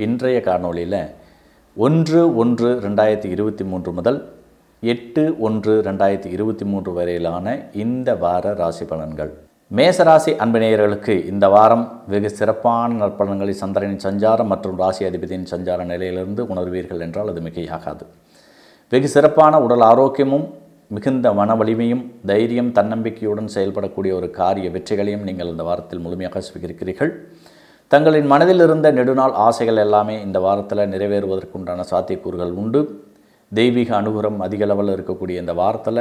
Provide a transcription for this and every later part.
இன்றைய காணொளியில் ஒன்று ஒன்று ரெண்டாயிரத்தி இருபத்தி மூன்று முதல் எட்டு ஒன்று ரெண்டாயிரத்தி இருபத்தி மூன்று வரையிலான இந்த வார ராசி பலன்கள். மேசராசி அன்பநேயர்களுக்கு இந்த வாரம் வெகு சிறப்பான நற்பலன்களை சந்திரனின் சஞ்சாரம் மற்றும் ராசி அதிபதியின் சஞ்சார நிலையிலிருந்து உணர்வீர்கள் என்றால் அது மிகையாகாது. வெகு சிறப்பான உடல் ஆரோக்கியமும் மிகுந்த மன வலிமையும் தைரியம் தன்னம்பிக்கையுடன் செயல்படக்கூடிய ஒரு காரிய வெற்றிகளையும் நீங்கள் இந்த வாரத்தில் முழுமையாக சுவீகரிக்கிறீர்கள். தங்களின் மனதில் இருந்த நெடுநாள் ஆசைகள் எல்லாமே இந்த வாரத்தில் நிறைவேறுவதற்குண்டான சாத்தியக்கூறுகள் உண்டு. தெய்வீக அனுகூலம் அதிக இருக்கக்கூடிய இந்த வாரத்தில்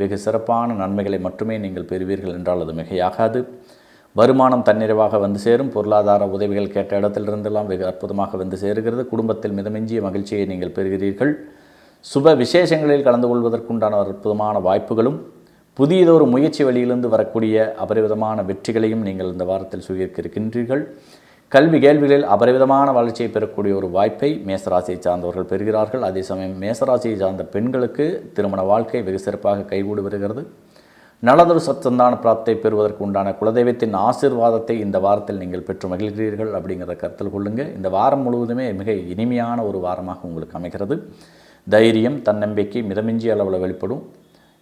வெகு சிறப்பான நன்மைகளை மட்டுமே நீங்கள் பெறுவீர்கள் என்றால் அது மிகையாகாது. வருமானம் தன்னிறைவாக வந்து சேரும். பொருளாதார உதவிகள் கேட்ட இடத்திலிருந்தெல்லாம் வெகு அற்புதமாக வந்து சேருகிறது. குடும்பத்தில் மிதமிஞ்சிய மகிழ்ச்சியை நீங்கள் பெறுகிறீர்கள். சுப விசேஷங்களில் கலந்து கொள்வதற்குண்டான அற்புதமான வாய்ப்புகளும் புதியதொரு முயற்சி வழியிலிருந்து வரக்கூடிய அபரிவிதமான வெற்றிகளையும் நீங்கள் இந்த வாரத்தில் சுயக்கிருக்கின்றீர்கள் கல்வி கேள்விகளில் அபரிவிதமான வளர்ச்சியை பெறக்கூடிய ஒரு வாய்ப்பை மேசராசியை சார்ந்தவர்கள் பெறுகிறார்கள். அதே சமயம் மேசராசியை சார்ந்த பெண்களுக்கு திருமண வாழ்க்கை வெகு சிறப்பாக கைகூடி வருகிறது. நலதொரு சத்தந்தான பிராப்தை பெறுவதற்கு உண்டான குலதெய்வத்தின் ஆசீர்வாதத்தை இந்த வாரத்தில் நீங்கள் பெற்று மகிழ்கிறீர்கள் அப்படிங்கிறத கருத்தில் கொள்ளுங்கள் இந்த வாரம் முழுவதுமே மிக இனிமையான ஒரு வாரமாக உங்களுக்கு அமைகிறது. தைரியம் தன்னம்பிக்கை மிதமிஞ்சிய அளவில் வெளிப்படும்.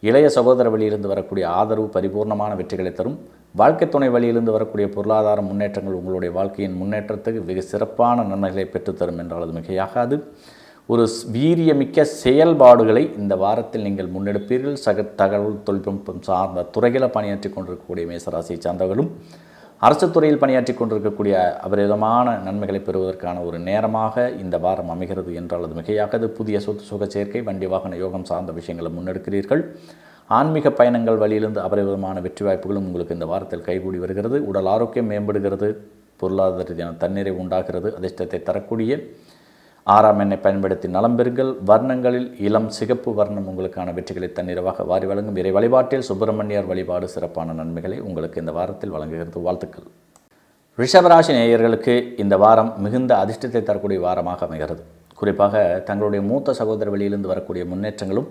இளைய சகோதர வழியிலிருந்து வரக்கூடிய ஆதரவு பரிபூர்ணமான வெற்றிகளை தரும். வாழ்க்கை துணை வழியிலிருந்து வரக்கூடிய பொருளாதார முன்னேற்றங்கள் உங்களுடைய வாழ்க்கையின் முன்னேற்றத்துக்கு வெகு சிறப்பான நன்மைகளை பெற்றுத்தரும் என்றால் அது மிகையாகாது. ஒரு வீரியமிக்க செயல்பாடுகளை இந்த வாரத்தில் நீங்கள் முன்னெடுப்பீர்கள். சக தகவல் தொழில்நுட்பம் சார்ந்த துறைகளை பணியாற்றி கொண்டிருக்கக்கூடிய மேசராசியை சார்ந்தவர்களும் அரசு துறையில் பணியாற்றி கொண்டிருக்கக்கூடிய அபரிதமான நன்மைகளை பெறுவதற்கான ஒரு நேரமாக இந்த வாரம் அமைகிறது என்றால் அது மிகையாகது. புதிய சொத்து சுக சேர்க்கை வண்டி வாகன யோகம் சார்ந்த விஷயங்களை முன்னெடுக்கிறீர்கள். ஆன்மீக பயணங்கள் வழியிலிருந்து அபரிவிதமான வெற்றி வாய்ப்புகளும் உங்களுக்கு இந்த வாரத்தில் கைகூடி வருகிறது. உடல் ஆரோக்கியம் மேம்படுகிறது. பொருளாதார ரீதியான தண்ணீரை உண்டாகிறது. அதிர்ஷ்டத்தை தரக்கூடிய ஆறாம் எண்ணெய் பயன்படுத்தி நலம் பெறுங்கள். வர்ணங்களில் இளம் சிகப்பு வர்ணம் உங்களுக்கான வெற்றிகளை தன்னிறவாக வாரி வழங்கும் இறை வழிபாட்டில் சுப்பிரமணியர் வழிபாடு சிறப்பான நன்மைகளை உங்களுக்கு இந்த வாரத்தில் வழங்குகிறது. வாழ்த்துக்கள். ரிஷபராசி நேயர்களுக்கு இந்த வாரம் மிகுந்த அதிர்ஷ்டத்தை தரக்கூடிய வாரமாக அமைகிறது. குறிப்பாக தங்களுடைய மூத்த சகோதர வெளியிலிருந்து வரக்கூடிய முன்னேற்றங்களும்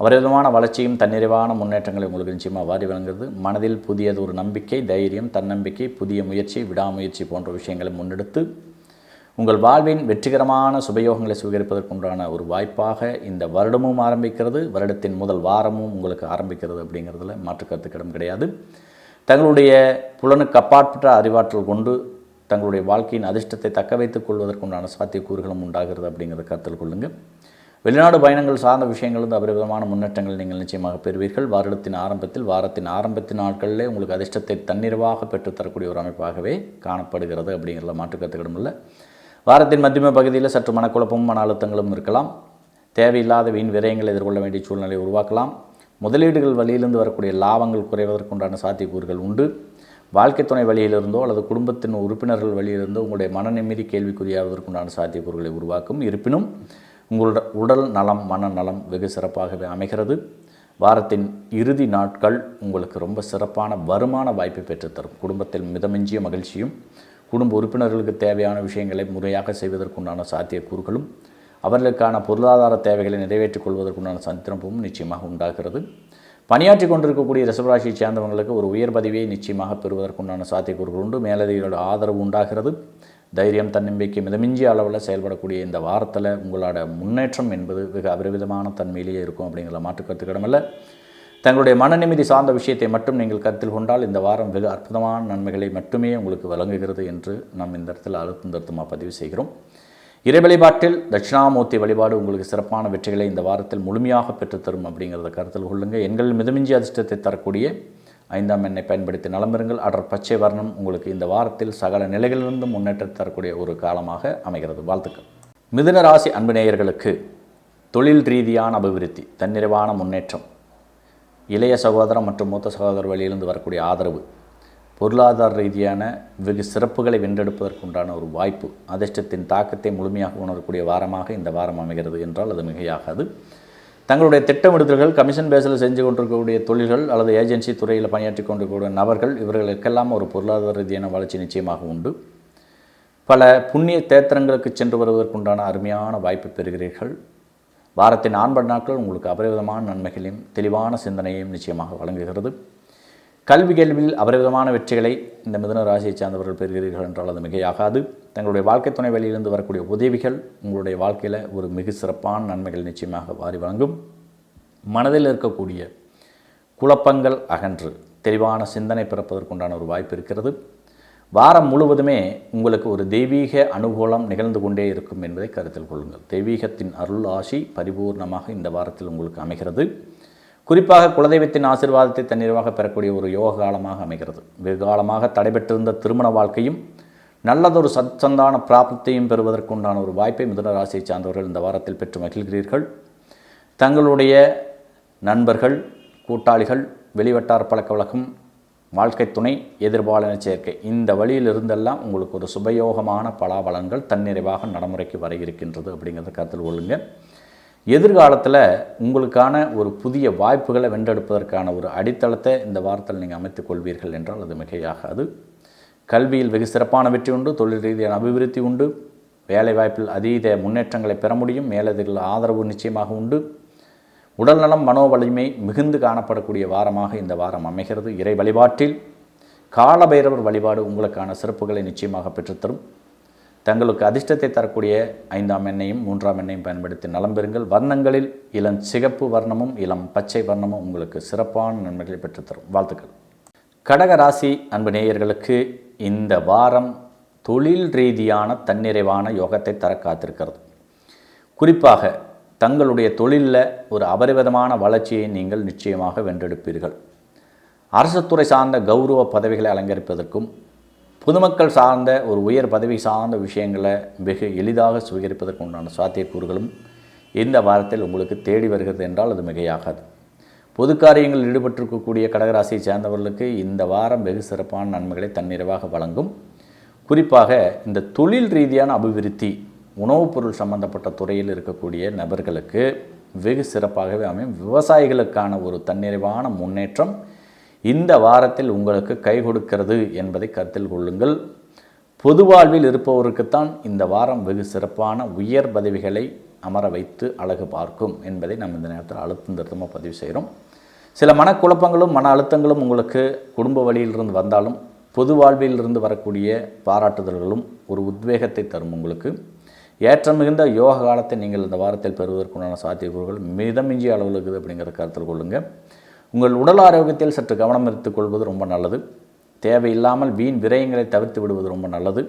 அவரிதமான வளர்ச்சியும் தன்னிறைவான முன்னேற்றங்களை உங்களுக்கு நிச்சயமாக வாரி வழங்குகிறது. மனதில் புதியது ஒரு நம்பிக்கை தைரியம் தன்னம்பிக்கை புதிய முயற்சி விடாமுயற்சி போன்ற விஷயங்களை முன்னெடுத்து உங்கள் வாழ்வின் வெற்றிகரமான சுபயோகங்களை சுவீகரிப்பதற்குண்டான ஒரு வாய்ப்பாக இந்த வருடமும் ஆரம்பிக்கிறது வருடத்தின் முதல் வாரமும் உங்களுக்கு ஆரம்பிக்கிறது அப்படிங்கிறதுல மாற்று கருத்துக்கிடம் கிடையாது. தங்களுடைய புலனுக்கு அப்பாற்பட்ட அறிவாற்றல் கொண்டு தங்களுடைய வாழ்க்கையின் அதிர்ஷ்டத்தை தக்க வைத்துக் கொள்வதற்குண்டான சாத்தியக்கூறுகளும் உண்டாகிறது அப்படிங்கிறத கருத்தில் கொள்ளுங்கள் வெளிநாடு பயணங்கள் சார்ந்த விஷயங்களிலிருந்து அபரிவிதமான முன்னேற்றங்கள் நீங்கள் நிச்சயமாக பெறுவீர்கள். வருடத்தின் ஆரம்பத்தில் வாரத்தின் ஆரம்பத்தின் நாட்களிலே உங்களுக்கு அதிர்ஷ்டத்தை தன்னிறைவாக பெற்றுத்தரக்கூடிய ஒரு அமைப்பாகவே காணப்படுகிறது அப்படிங்கிறத மாற்றுக்கருத்துக்கிடம் இல்லை. வாரத்தின் மத்தியம பகுதியில் சற்று மனக்குழப்பமும் மன அழுத்தங்களும் இருக்கலாம். தேவையில்லாத வீண் விரயங்களை எதிர்கொள்ள வேண்டிய சூழ்நிலை உருவாக்கலாம். முதலீடுகள் வழியிலிருந்து வரக்கூடிய லாபங்கள் குறைவதற்குண்டான சாத்தியக்கூறுகள் உண்டு. வாழ்க்கை துணை வழியிலிருந்தோ அல்லது குடும்பத்தின் உறுப்பினர்கள் வழியிலிருந்தோ உங்களுடைய மன நிம்மதி கேள்விக்குறியாவதற்குண்டான சாத்தியக்கூறுகளை உருவாக்கும். இருப்பினும் உங்களோட உடல் நலம் மனநலம் வெகு சிறப்பாகவே அமைகிறது. வாரத்தின் இறுதி நாட்கள் உங்களுக்கு ரொம்ப சிறப்பான வருமான வாய்ப்பை பெற்றுத்தரும். குடும்பத்தில் மிதமிஞ்சிய மகிழ்ச்சியும் குடும்ப உறுப்பினர்களுக்கு தேவையான விஷயங்களை முறையாக செய்வதற்குண்டான சாத்தியக்கூறுகளும் அவர்களுக்கான பொருளாதார தேவைகளை நிறைவேற்றிக் கொள்வதற்குண்டான சந்திரமும் நிச்சயமாக உண்டாகிறது. பணியாற்றி கொண்டிருக்கக்கூடிய ரிசவராசியை சேர்ந்தவங்களுக்கு ஒரு உயர் பதவியை நிச்சயமாக பெறுவதற்குண்டான சாத்தியக்கூறுகள் உண்டு. மேலதிகளோட ஆதரவு உண்டாகிறது. தைரியம் தன்னம்பிக்கை மிதமிஞ்சிய அளவில் செயல்படக்கூடிய இந்த வாரத்தில் உங்களோட முன்னேற்றம் என்பது வெகு அபரிவிதமான தன்மையிலேயே இருக்கும் அப்படிங்கிற மாற்றுக்கருத்துக்கிடமில்ல தங்களுடைய மன நிம்மதி சார்ந்த விஷயத்தை மட்டும் நீங்கள் கருத்தில் கொண்டால் இந்த வாரம் வெகு அற்புதமான நன்மைகளை மட்டுமே உங்களுக்கு வழங்குகிறது என்று நாம் இந்த இடத்தில் அழுத்தம் திருத்தமாக பதிவு செய்கிறோம். இறை வழிபாட்டில் தட்சிணாமூர்த்தி வழிபாடு உங்களுக்கு சிறப்பான வெற்றிகளை இந்த வாரத்தில் முழுமையாக பெற்றுத்தரும் அப்படிங்கிறத கருத்தில் கொள்ளுங்கள் எங்கள் மிதமிஞ்சி அதிர்ஷ்டத்தை தரக்கூடிய ஐந்தாம் எண்ணை பயன்படுத்தி நலம்பெறுங்கள் அடர் பச்சை வர்ணம் உங்களுக்கு இந்த வாரத்தில் சகல நிலைகளிலிருந்தும் முன்னேற்றத்தை தரக்கூடிய ஒரு காலமாக அமைகிறது. வாழ்த்துக்கள். மிதுன ராசி அன்பு நேயர்களுக்கு தொழில் ரீதியான அபிவிருத்தி தன்னிறைவான முன்னேற்றம் இளைய சகோதரம் மற்றும் மூத்த சகோதர வழியிலிருந்து வரக்கூடிய ஆதரவு பொருளாதார ரீதியான வெகு சிறப்புகளை வென்றெடுப்பதற்குண்டான ஒரு வாய்ப்பு அதிர்ஷ்டத்தின் தாக்கத்தை முழுமையாக உணரக்கூடிய வாரமாக இந்த வாரம் அமைகிறது என்றால் அது மிகையாகாது. தங்களுடைய திட்டமிடுதல்கள் கமிஷன் பேஸில் செஞ்சு கொண்டிருக்கக்கூடிய தொழில்கள் அல்லது ஏஜென்சி துறையில் பணியாற்றி கொண்டிருக்கக்கூடிய நபர்கள் இவர்களுக்கெல்லாம் ஒரு பொருளாதார ரீதியான வளர்ச்சி நிச்சயமாக உண்டு. பல புண்ணிய தேத்திரங்களுக்கு சென்று வருவதற்குண்டான அருமையான வாய்ப்பு பெறுகிறீர்கள். வாரத்தின் ஆண்பட் நாட்கள் உங்களுக்கு அபரிவிதமான நன்மைகளையும் தெளிவான சிந்தனையையும் நிச்சயமாக வழங்குகிறது. கல்வி கேள்வியில் அபரிவிதமான வெற்றிகளை இந்த மிதுன ராசியை சார்ந்தவர்கள் பெறுகிறீர்கள் என்றால் அது மிகையாகாது. தங்களுடைய வாழ்க்கை துணை வழியிலிருந்து வரக்கூடிய உதவிகள் உங்களுடைய வாழ்க்கையில் ஒரு மிக சிறப்பான நன்மைகள் நிச்சயமாக வாரி வழங்கும். மனதில் இருக்கக்கூடிய குழப்பங்கள் அகன்று தெளிவான சிந்தனை பிறப்பதற்குண்டான ஒரு வாய்ப்பு இருக்கிறது. வாரம் முழுவதுமே உங்களுக்கு ஒரு தெய்வீக அனுகூலம் நிகழ்ந்து கொண்டே இருக்கும் என்பதை கருத்தில் கொள்ளுங்கள். தெய்வீகத்தின் அருள் ஆசி பரிபூர்ணமாக இந்த வாரத்தில் உங்களுக்கு அமைகிறது. குறிப்பாக குலதெய்வத்தின் ஆசிர்வாதத்தை தன்னிறைவாக பெறக்கூடிய ஒரு யோக காலமாக அமைகிறது. வெகு காலமாக தடைபெற்றிருந்த திருமண வாழ்க்கையும் நல்லதொரு சச்சந்தான பிராப்தியையும் பெறுவதற்குண்டான ஒரு வாய்ப்பை மிதுன ராசியை சார்ந்தவர்கள் இந்த வாரத்தில் பெற்று மகிழ்கிறீர்கள். தங்களுடைய நண்பர்கள் கூட்டாளிகள் வெளிவட்டார பழக்க வழக்கம் வாழ்க்கை துணை எதிர்பாலன சேர்க்கை. இந்த வழியில் இருந்தெல்லாம் உங்களுக்கு ஒரு சுபயோகமான பலாபலன்கள் தன்னிறைவாக நடைமுறைக்கு வர இருக்கின்றது அப்படிங்கிறத கருத்தில் கொள்ளுங்க. எதிர்காலத்தில் உங்களுக்கான ஒரு புதிய வாய்ப்புகளை வென்றெடுப்பதற்கான ஒரு அடித்தளத்தை இந்த வாரத்தில் நீங்கள் அமைத்துக் கொள்வீர்கள் என்றால் அது மிகையாகாது. கல்வியில் வெகு சிறப்பான வெற்றி உண்டு தொழில் ரீதியான அபிவிருத்தி உண்டு வேலைவாய்ப்பில் அதீத முன்னேற்றங்களை பெற முடியும் மேலதிகள் ஆதரவு நிச்சயமாக உண்டு. உடல்நலம் மனோவலிமை மிகுந்து காணப்படக்கூடிய வாரமாக இந்த வாரம் அமைகிறது. இறை வழிபாட்டில் காலபைரவர் வழிபாடு உங்களுக்கான சிறப்புகளை நிச்சயமாக பெற்றுத்தரும். தங்களுக்கு அதிர்ஷ்டத்தை தரக்கூடிய ஐந்தாம் எண்ணையும் மூன்றாம் எண்ணையும் பயன்படுத்தி நலம் பெறுங்கள். வர்ணங்களில் இளம் சிகப்பு வர்ணமும் இளம் பச்சை வர்ணமும் உங்களுக்கு சிறப்பான நன்மைகளை பெற்றுத்தரும். வாழ்த்துக்கள். கடக ராசி அன்பு நேயர்களுக்கு இந்த வாரம் தொழில் ரீதியான தன்னிறைவான யோகத்தை தர காத்திருக்கிறது. குறிப்பாக தங்களுடைய தொழிலில் ஒரு அபரிவிதமான வளர்ச்சியை நீங்கள் நிச்சயமாக வென்றெடுப்பீர்கள். அரசுத்துறை சார்ந்த கௌரவ பதவிகளை அலங்கரிப்பதற்கும் பொதுமக்கள் சார்ந்த ஒரு உயர் பதவி சார்ந்த விஷயங்களை வெகு எளிதாக சுவீகரிப்பதற்கு உண்டான சாத்தியக்கூறுகளும் இந்த வாரத்தில் உங்களுக்கு தேடி வருகிறது என்றால் அது மிகையாகாது. பொது காரியங்களில் ஈடுபட்டிருக்கக்கூடிய கடகராசியை சேர்ந்தவர்களுக்கு இந்த வாரம் வெகு சிறப்பான நன்மைகளை தன்னிறைவாக வழங்கும். குறிப்பாக இந்த தொழில் ரீதியான அபிவிருத்தி உணவுப் பொருள் சம்பந்தப்பட்ட துறையில் இருக்கக்கூடிய நபர்களுக்கு வெகு சிறப்பாகவே அமையும். விவசாயிகளுக்கான ஒரு தன்னிறைவான முன்னேற்றம் இந்த வாரத்தில் உங்களுக்கு கை கொடுக்கிறது என்பதை கருத்தில் கொள்ளுங்கள். பொது வாழ்வில் இருப்பவருக்குத்தான் இந்த வாரம் வெகு சிறப்பான உயர் பதவிகளை அமர வைத்து அழகு பார்க்கும் என்பதை நம்ம இந்த நேரத்தில் அழுத்தம் திருத்தமாக பதிவு செய்கிறோம். சில மனக்குழப்பங்களும் மன அழுத்தங்களும் உங்களுக்கு குடும்ப வழியிலிருந்து வந்தாலும் பொது வாழ்விலிருந்து வரக்கூடிய பாராட்டுதல்களும் ஒரு உத்வேகத்தை தரும் உங்களுக்கு. ஏற்றம் மிகுந்த யோக காலத்தை நீங்கள் இந்த வாரத்தில் பெறுவதற்குண்டான சாத்தியக்கூறுகள் மிதமிஞ்சிய அளவில் இருக்குது அப்படிங்கிறத கருத்தில் கொள்ளுங்கள் உங்கள் உடல் ஆரோக்கியத்தில் சற்று கவனம் எடுத்துக்கொள்வது ரொம்ப நல்லது. தேவையில்லாமல் வீண் விரயங்களை தவிர்த்து விடுவது ரொம்ப நல்லது.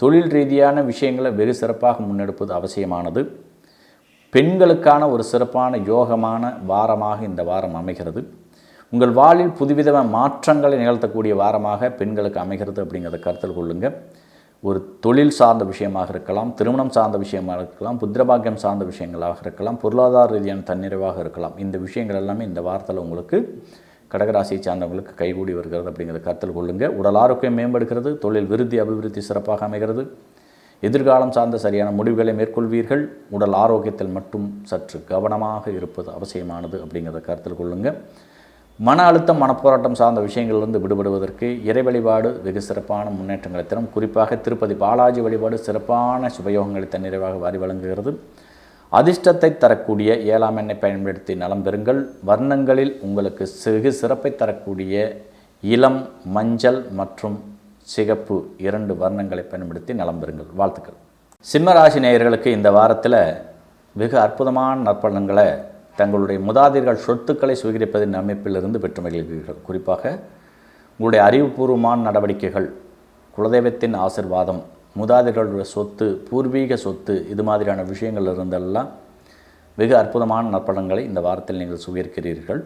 தொழில் ரீதியான விஷயங்களை வெகு சிறப்பாக முன்னெடுப்பது அவசியமானது. பெண்களுக்கான ஒரு சிறப்பான யோகமான வாரமாக இந்த வாரம் அமைகிறது. உங்கள் வாழில் புதுவித மாற்றங்களை நிகழ்த்தக்கூடிய வாரமாக பெண்களுக்கு அமைகிறது அப்படிங்கிறத கருத்தில் கொள்ளுங்கள் ஒரு தொழில் சார்ந்த விஷயமாக இருக்கலாம் திருமணம் சார்ந்த விஷயமாக இருக்கலாம் புத்திரபாக்கியம் சார்ந்த விஷயங்களாக இருக்கலாம் பொருளாதார ரீதியான தன்னிறைவாக இருக்கலாம். இந்த விஷயங்கள் எல்லாமே இந்த வாரத்தில் உங்களுக்கு கடகராசியை சார்ந்தவங்களுக்கு கைகூடி வருகிறது அப்படிங்கிறத கருத்தில் கொள்ளுங்கள் உடல் ஆரோக்கியம் மேம்படுகிறது தொழில் விருத்தி அபிவிருத்தி சிறப்பாக அமைகிறது. எதிர்காலம் சார்ந்த சரியான முடிவுகளை மேற்கொள்வீர்கள். உடல் ஆரோக்கியத்தில் மட்டும் சற்று கவனமாக இருப்பது அவசியமானது அப்படிங்கிறத கருத்தில் கொள்ளுங்கள் மன அழுத்தம் மனப்போராட்டம் சார்ந்த விஷயங்களிலிருந்து விடுபடுவதற்கு இறை வழிபாடு வெகு சிறப்பான முன்னேற்றங்களை தரும். குறிப்பாக திருப்பதி பாலாஜி வழிபாடு சிறப்பான சுபயோகங்களை தன்னிறைவாக வாரி வழங்குகிறது. அதிர்ஷ்டத்தை தரக்கூடிய ஏழாம் எண்ணை பயன்படுத்தி நலம் பெறுங்கள். வர்ணங்களில் உங்களுக்கு சிறு சிறப்பை தரக்கூடிய இளம் மஞ்சள் மற்றும் சிகப்பு இரண்டு வர்ணங்களை பயன்படுத்தி நலம் பெறுங்கள். வாழ்த்துக்கள். சிம்மராசி நேயர்களுக்கு இந்த வாரத்தில் வெகு அற்புதமான நற்பலன்களை தங்களுடைய முதாதிர்கள் சொத்துக்களை சுவீகரிப்பதின் அமைப்பிலிருந்து பெற்று மகிழ்கிறீர்கள் குறிப்பாக உங்களுடைய அறிவுபூர்வமான நடவடிக்கைகள் குலதெய்வத்தின் ஆசிர்வாதம் மூதாதைகளுடைய சொத்து பூர்வீக சொத்து இது மாதிரியான விஷயங்கள் இருந்தெல்லாம் வெகு அற்புதமான நற்பலன்களை இந்த வாரத்தில் நீங்கள் சுவீகரிக்கிறீர்கள்.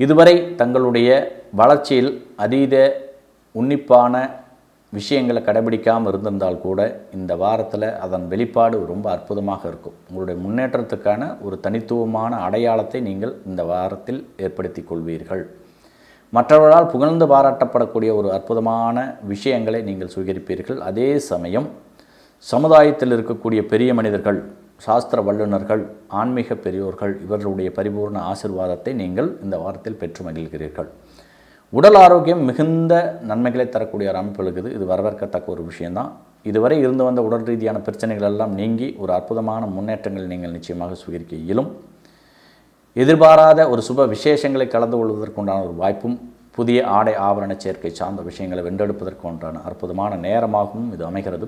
இதுவரை தங்களுடைய வளர்ச்சியில் அதீத உன்னிப்பான விஷயங்களை கடைபிடிக்காமல் இருந்திருந்தால் கூட இந்த வாரத்தில் அதன் வெளிப்பாடு ரொம்ப அற்புதமாக இருக்கும். உங்களுடைய முன்னேற்றத்துக்கான ஒரு தனித்துவமான அடையாளத்தை நீங்கள் இந்த வாரத்தில் ஏற்படுத்தி கொள்வீர்கள். மற்றவர்களால் புகழ்ந்து பாராட்டப்படக்கூடிய ஒரு அற்புதமான விஷயங்களை நீங்கள் சுவீகரிப்பீர்கள் அதே சமயம் சமுதாயத்தில் இருக்கக்கூடிய பெரிய மனிதர்கள் சாஸ்திர வல்லுநர்கள் ஆன்மீக பெரியோர்கள் இவர்களுடைய பரிபூர்ண ஆசிர்வாதத்தை நீங்கள் இந்த வாரத்தில் பெற்று மகிழ்கிறீர்கள். உடல் ஆரோக்கியம் மிகுந்த நன்மைகளை தரக்கூடிய ஒரு அமைப்பு இருக்குது. இது வரவேற்கத்தக்க ஒரு விஷயந்தான் இதுவரை இருந்து வந்த உடல் ரீதியான பிரச்சனைகள் எல்லாம் நீங்கி ஒரு அற்புதமான முன்னேற்றங்கள் நீங்கள் நிச்சயமாக சுவீகரிக்க இயலும் எதிர்பாராத ஒரு சுப விசேஷங்களை கலந்து கொள்வதற்குண்டான ஒரு வாய்ப்பும் புதிய ஆடை ஆவரண சேர்க்கை சார்ந்த விஷயங்களை வென்றெடுப்பதற்கு ஒன்றான அற்புதமான நேரமாகவும் இது அமைகிறது.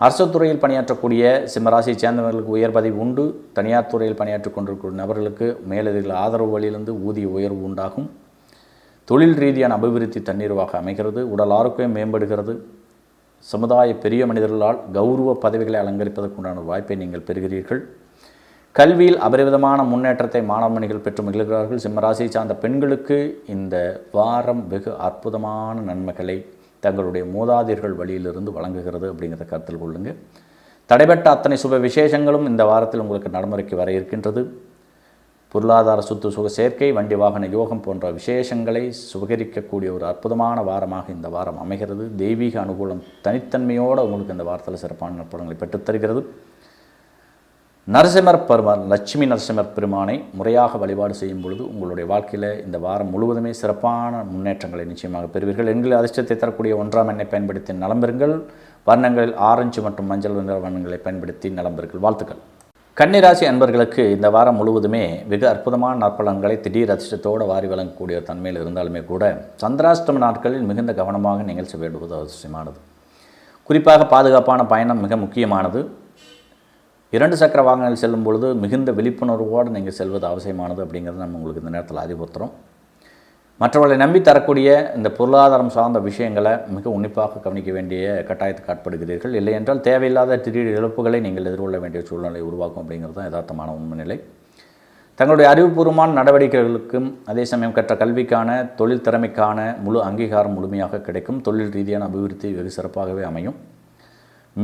அரசு துறையில் பணியாற்றக்கூடிய சிம்மராசியை சேர்ந்தவர்களுக்கு உயர் பதவி உண்டு. தனியார் துறையில் பணியாற்றிக் கொண்டிருக்கிற நபர்களுக்கு மேலதிகள் ஆதரவு வழியிலிருந்து ஊதிய உயர்வு உண்டாகும். தொழில் ரீதியான அபிவிருத்தி தண்ணீர்வாக அமைகிறது உடல் ஆரோக்கியம் மேம்படுகிறது. சமுதாய பெரிய மனிதர்களால் கௌரவ பதவிகளை அலங்கரிப்பதற்குண்டான வாய்ப்பை நீங்கள் பெறுகிறீர்கள். கல்வியில் அபரிவிதமான முன்னேற்றத்தை மாணவமணிகள் பெற்று மகிழ்கிறார்கள். சிம்மராசியை சார்ந்த பெண்களுக்கு இந்த வாரம் வெகு அற்புதமான நன்மைகளை தங்களுடைய மூதாதையர்கள் வழியிலிருந்து வழங்குகிறது அப்படிங்கிறத கருத்தில் கொள்ளுங்கள் தடைபட்ட அத்தனை சுப விசேஷங்களும் இந்த வாரத்தில் உங்களுக்கு நடைமுறைக்கு வர இருக்கின்றது. பொருளாதார சொத்து சுக சேர்க்கை வண்டி வாகன யோகம் போன்ற விசேஷங்களை சுகரிக்கக்கூடிய ஒரு அற்புதமான வாரமாக இந்த வாரம் அமைகிறது. தெய்வீக அனுகூலம் தனித்தன்மையோடு உங்களுக்கு இந்த வாரத்தில் சிறப்பான படங்களை பெற்றுத்தருகிறது. நரசிம்மர் பெருமாள் லட்சுமி நரசிம்மர் பெருமானை முறையாக வழிபாடு செய்யும் பொழுது உங்களுடைய வாழ்க்கையில் இந்த வாரம் முழுவதுமே சிறப்பான முன்னேற்றங்களை நிச்சயமாக பெறுவீர்கள். எண்களில் அதிர்ஷ்டத்தை தரக்கூடிய ஒன்றாம் எண்ணை பயன்படுத்தி நலம் பெறுங்கள். வர்ணங்களில் ஆரஞ்சு மற்றும் மஞ்சள் நிற வண்ணங்களை பயன்படுத்தி நலம் பெறுங்கள். வாழ்த்துக்கள். கன்னிராசி அன்பர்களுக்கு இந்த வாரம் முழுவதுமே வெகு அற்புதமான நற்பலன்களை திடீர் அதிர்ஷ்டத்தோடு வாரி வழங்கக்கூடிய தன்மையில் இருந்தாலுமே கூட சந்திராஷ்டம நாட்களில் மிகுந்த கவனமாக நீங்கள் செய்ய வேண்டுவது அவசியமானது. குறிப்பாக பாதுகாப்பான பயணம் மிக முக்கியமானது. இரண்டு சக்கர வாகனங்கள் செல்லும் பொழுது மிகுந்த விழிப்புணர்வோடு நீங்கள் செல்வது அவசியமானது அப்படிங்கிறது நம்ம உங்களுக்கு இந்த நேரத்தில் அறிவுறுத்துகிறோம் மற்றவர்களை நம்பி தரக்கூடிய இந்த பொருளாதாரம் சார்ந்த விஷயங்களை மிக உன்னிப்பாக கவனிக்க வேண்டிய கட்டாயத்துக்கு ஆட்படுகிறீர்கள். இல்லை என்றால் தேவையில்லாத திடீர் இழப்புகளை நீங்கள் எதிர்கொள்ள வேண்டிய சூழ்நிலை உருவாக்கும் அப்படிங்கிறது தான் யதார்த்தமான உண்மைநிலை. தங்களுடைய அறிவுபூர்வமான நடவடிக்கைகளுக்கும் அதே சமயம் கற்ற கல்விக்கான தொழில் திறமைக்கான முழு அங்கீகாரம் முழுமையாக கிடைக்கும். தொழில் ரீதியான அபிவிருத்தி வெகு சிறப்பாகவே அமையும்.